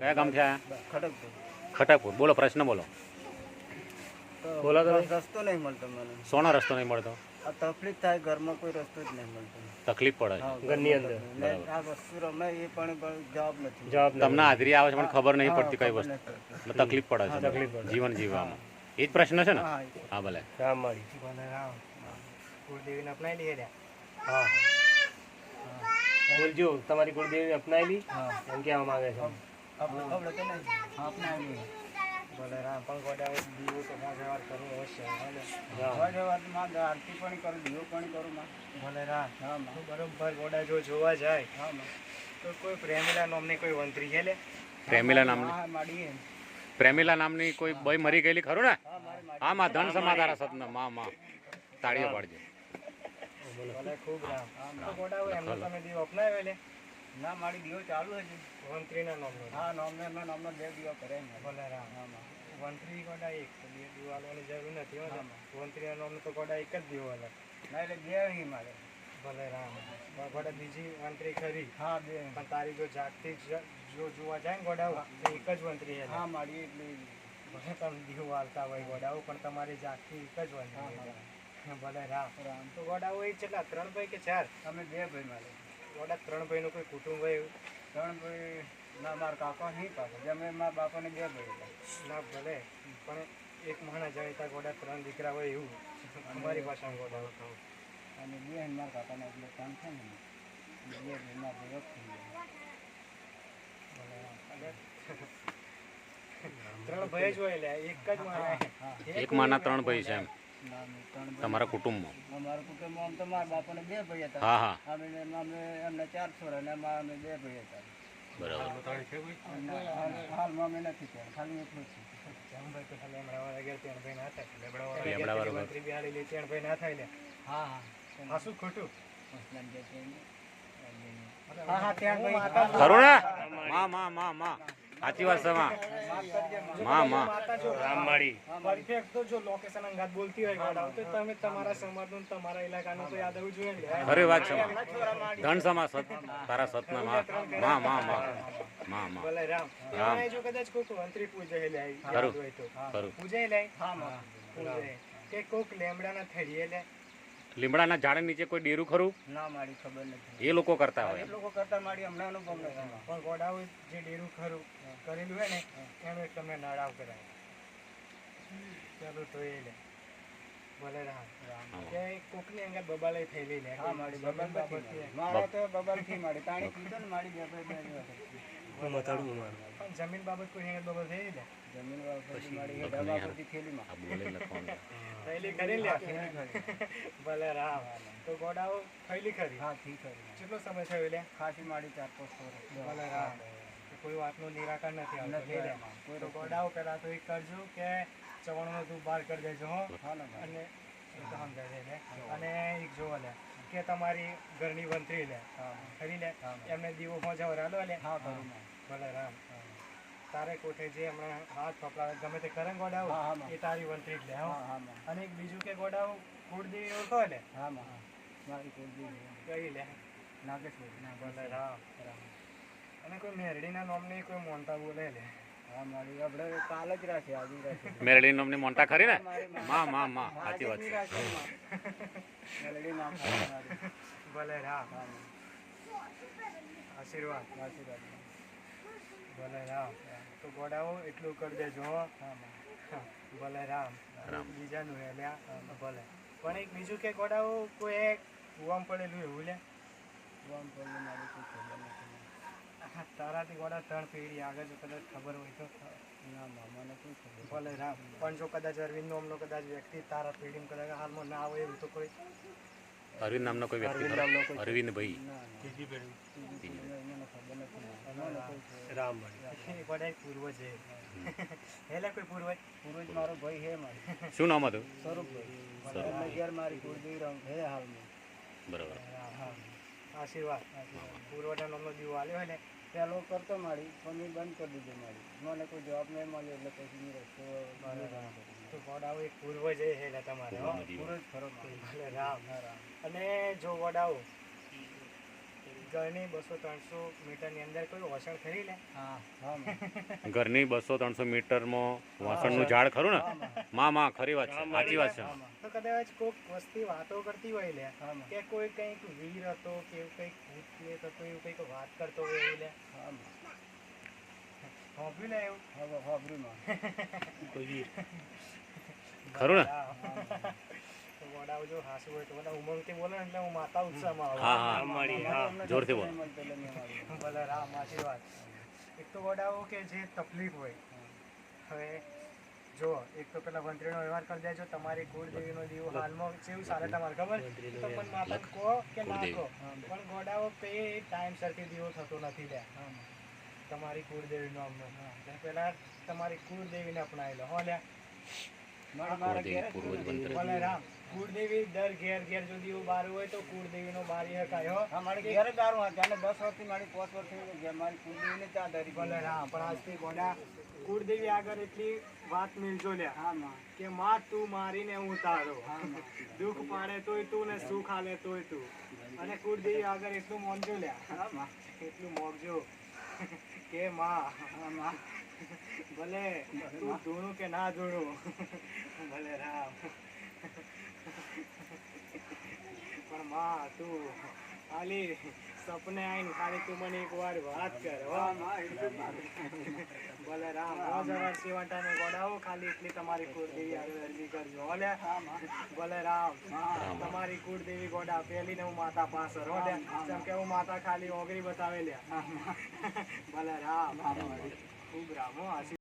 કયા ગામ છે ખટકપુર બોલો પ્રશ્ન બોલો. બોલો તો. રસ્તો નહીં મળતો મને. સોનો રસ્તો નહીં મળતો? આ તકલીફ થાય ઘરમાં કોઈ રસ્તો જ નહીં મળતો. તકલીફ પડે છે. ઘરની અંદર. આ વસ્તુ રમે એ પણ જવાબ નથી. જવાબ તમને હાજરી આવે છે પણ ખબર નહીં પડતી કઈ વસ્તુ. એટલે તકલીફ પડે છે. તકલીફ જીવન જીવવામાં. એ જ પ્રશ્ન છે ને? હા ભલે. રામ માળી કુળદેવીને અપનાવી લઈએ હા. બોલજો તમારી કુળદેવી અપનાવી. લી હા. એમ કહેવા માંગે છે. આપણે આપણે કે નહીં આપણે આવીએ ભલે રામ પણ ગોડા દીવો તો ના વ્યવહાર કરવો હશે ભલે હા. માં આરતી પણ કરું દીવો પણ કરું માં. ભલે રામ. હા માં. બરોબર ગોડા જો જોવા જાય. હા માં. તો કોઈ પ્રેમીલા નામની કોઈ વંત્રી છે લે? પ્રેમીલા નામની? હા માડી પ્રેમીલા નામની કોઈ બઈ મરી ગયેલી ખરું ને? હા હા માં ધન સમાધારા સતનમાં માં. તાળીઓ પાડજો. ભલે ખૂબ રામ. તો ગોડા હોય એમનો તમે દીવો અપનાવ્યો લે? ના મારી દીવો ચાલુ હજી વંત્રીના નામનો હા નોમને એમનો નામનો બે દીવો કરે ભલે રામ વંત્રી ગોડા એક બે દીવો આલવાની જરૂર નથી વંત્રીના નામનો તો ગોડા એક જ દીવો અલગ ના એટલે બે અહીં મારે. ભલે રામ ગોડા બીજી વંત્રી ખરી. હા બે. પણ તારી જો જાગતી જ- જોવા જાય ને ગોડાઓ એક જ વંત્રી છે હા મારી એટલે ભલે તમે દીવો હાલતા હોય ગોડાઓ પણ તમારી જાગતી એક જ વંત્રી ભલે રામ રામ તો ગોડાઓ એ કેટલા? ત્રણ ભાઈ કે ચાર? અમે બે ભાઈ મારે. ગોડા ત્રણ ભાઈનું કોઈ કુટુંબ હોય એવું? ત્રણ ભાઈ ના મારા કાકા નહીં કાકા જમે મારા બાપાને બે ભાઈ ના ભલે. પણ એક મહાણા જાણીતા ગોડા ત્રણ દીકરા હોય એવું. અમારી ભાષામાં ગોડા કહું અને બે મારા કાકાને એટલે ત્રણ છે ને બે ભાઈ મારા ભાઈ થઈ ગયા. ત્રણ ભાઈ જ હોય લે એક જ માણા એક માના ત્રણ ભાઈ છે એમ. તમારા કુટુંબમાં? અમારા કુટુંબમાં આમ તો મારા બાપાને બે ભાઈ હતા. હા હા. અમે અમે એમને ચાર છોરા અને અમારા અમે બે ભાઈ હતા. હાલમાં અમે નથી ત્યાં ખાલી એટલું જ હા હા. શું ખોટું. ખરું ને માં માં માં માં. સાચી વાત છે માં. માં માં. માતા જો રામ માળી પરફેક્ટ તો જો લોકેશન અંગાત બોલતી હોય ગોડાઓ તો તમે તમારા સમાજનું તમારા ઇલાકાનું તો યાદ આવવું જોઈએ ને. ખરી વાત છે માં. ધન સમા સત તારા સતના માં. માં માં માં. માં માં. ભલે રામ. રામ. જો કદાચ કોક મંત્રી પૂજે લે આવી ખરું. ખરું. પૂજે લે? હા માં. પૂજે. કે કોક લેમડાના થડીએ લે? લીમડાના ઝાડ નીચે કોઈ ડેરું ખરું? ના મારી ખબર નથી. એ લોકો કરતા હોય. એ લોકો કરતા મારી હમણાં અનુભવ નથી પણ ગોડાઓ જે ડેરું ખરું કરેલું હોય ને એનો એક તમને નડાવ કરાય ચાલો તો એ લે. ભલે રામ કે કોકની અંગત બબાલાઈ થયેલી લે. હા મારી બબલ બાબતથી. મારા તો બબલ મારી. તાણી કીધું ને મારી બે બે બે વખત મારું. પણ જમીન બાબત કોઈ અંગત બબલ થઈ લે? જમીન વાળા મારી એ ડબ્બા પરથી બોલે લખવાનું. થયેલી કરી લે? ભલે રામ તો ગોડાઓ થયેલી ખરી? હા ઠીક છે કેટલો સમય થયો લે? ખાસી મારી ચાર પાંચ વર્ષ. ભલે રામ કોઈ વાતનું નિરાકરણ નથી આવતું. કોઈ ગોડાઓ પેલા તો કરજો કે ચવણનો તું બહાર કરી દેજો હો. હા અને અને એક જોવો લે કે તમારી ઘરની વંતરી લે. ખરી લે? એમને દીવો પહોંચાવો રાલો લે. હા ભલે રામ. તારે કોઠે જે હમણાં હાથ પકડાવે ગમે તે કરંગ ગોડાવ એ તારી વંતરી જ લે અને એક બીજું કે ગોડાવ કુળદેવી ઓળખો લે? હા મારી કુળદેવી કઈ લે? નાગેશ્વરી. ના ભલે રામ રામ. અને કોઈ મેરડીના નામની કોઈ મોનતા બોલે લે? હા મારી આપણે કાલ જ રાખી આવી રાખી. મેરડી નામની મોન્ટા ખરી ને? માં માં માં સાચી વાત છે. પણ એક બીજું કે ગોડાઓ કોઈ એક કુવામાં પડેલું એવું લે મારી કોઈ ખબર નથી. તારાથી ગોડા ત્રણ પેઢી આગળ જો કદાચ ખબર હોય તો. ના મામાને શું ખબર? ભલે રામ પણ જો કદાચ અરવિંદ નામનો કદાચ વ્યક્તિ તારા પેઢી કદાચ હાલમાં ના હોય એવું તો કોઈ અરવિંદ નામનો કોઈ વ્યક્તિ અરવિંદ ભાઈ. ના ના. ત્રીજી પેઢી. રામ છે. એટલે કોઈ પૂર્વજ? પૂર્વજ મારો ભાઈ હે મારી. શું નામ હતું? સ્વરૂપભાઈ. ઘેર મારી કુળદેવી રામ હે હાલમાં. બરાબર. હા આશીર્વાદ પૂર્વના નામનો જીવ આવ્યો હોય ને પહેલો કરતો મારી પણ મેં બંધ કરી દીધું મારી. મને કોઈ જવાબ નહીં મળ્યો એટલે પછી મેં રસ્તો. તો ગોડાઓ એક પૂર્વજ છે તમારે હો. પૂરો જ ખરો રામ રામ. અને જો વડાઓ ઘરની બસો ત્રણસો મીટરની અંદર કોઈ વસણ ખરી લે? હા. હા માં. ઘરની બસો ત્રણસો મીટરમાં વાસણનું ઝાડ ખરું ને? માં માં ખરી વાત છે સાચી વાત છે. તો કદાચ કોઈક વસ્તી વાતો કરતી હોય લે કે કોઈ કંઈક વીર હતો કે એવું કંઈક ભૂત હતો એવું કંઈક વાત કરતો હોય એવું લે? હા લે એવું? ખરું ને? હા. તો હાસુ હોય તો બધા ઉમંગથી બોલે એટલે હું માતા ઉત્સાહમાં આવું હા હા મળી, મને જોરથી બોલો. નહીં મળતું એટલે મેં વાળ્યું. ભલે રામ આશીર્વાદ એક તો વડાઓ કે જે તકલીફ હોય હવે જો એક તો પેલા મંત્રીનો વ્યવહાર કરી દેજો તમારી કુળદેવીનો દીવો હાલમાં કેવું ચાલે તમારે ખબર તો પણ માતા કહો કે ના કહો પણ ગોડાઓ પે ટાઈમ સરથી દીવો થતો નથી લે. તમારી કુળદેવીનો અમને પેલા તમારી કુળદેવીને અપનાવી લો હો લે મારે મારા ઘેર જ પૂર્વજ જોયું. મંત્ર. ભલે રામ કુળદેવી દર ઘેર ઘેર સુધી એવું બારું હોય તો કુળદેવીનો બારી હકાય હો. મારે મારી ઘેર દારૂ હતા અને દસ વર્ષથી મારી પાંચ વર્ષથી મારી ને ત્યાં ધરી. ભલે હા પણ આજથી ગોડા કુળદેવી આગળ એટલી વાત મિલજો લે હા માં. કે માં તું મારીને હું તારો દુઃખ પાડે તોય તું ને સુખ આલે તોય તું. અને કુળદેવી આગળ એટલું મોનજો લે હા માં. એટલું મોગજો કે માં. હા માં. ભલે તું ધૂણું કે ના ધૂણું. ભલે રામ. પણ તું ખાલી સપને આવીને ખાલી તું મને એક વાર વાત કર હો. હા. ભલે રામ રોજ અવાર સેવાટાને ગોડાવો ખાલી એટલી તમારી કુળદેવી આવે અરજી કરજો હો લે ભલે રામ તમારી કુળદેવી ગોડા પેલી ને હું માતા પાછળ હો લે જેમ કે હું માતા ખાલી ઓગરી બતાવે લે ભલે રામ ખૂબ રામ હો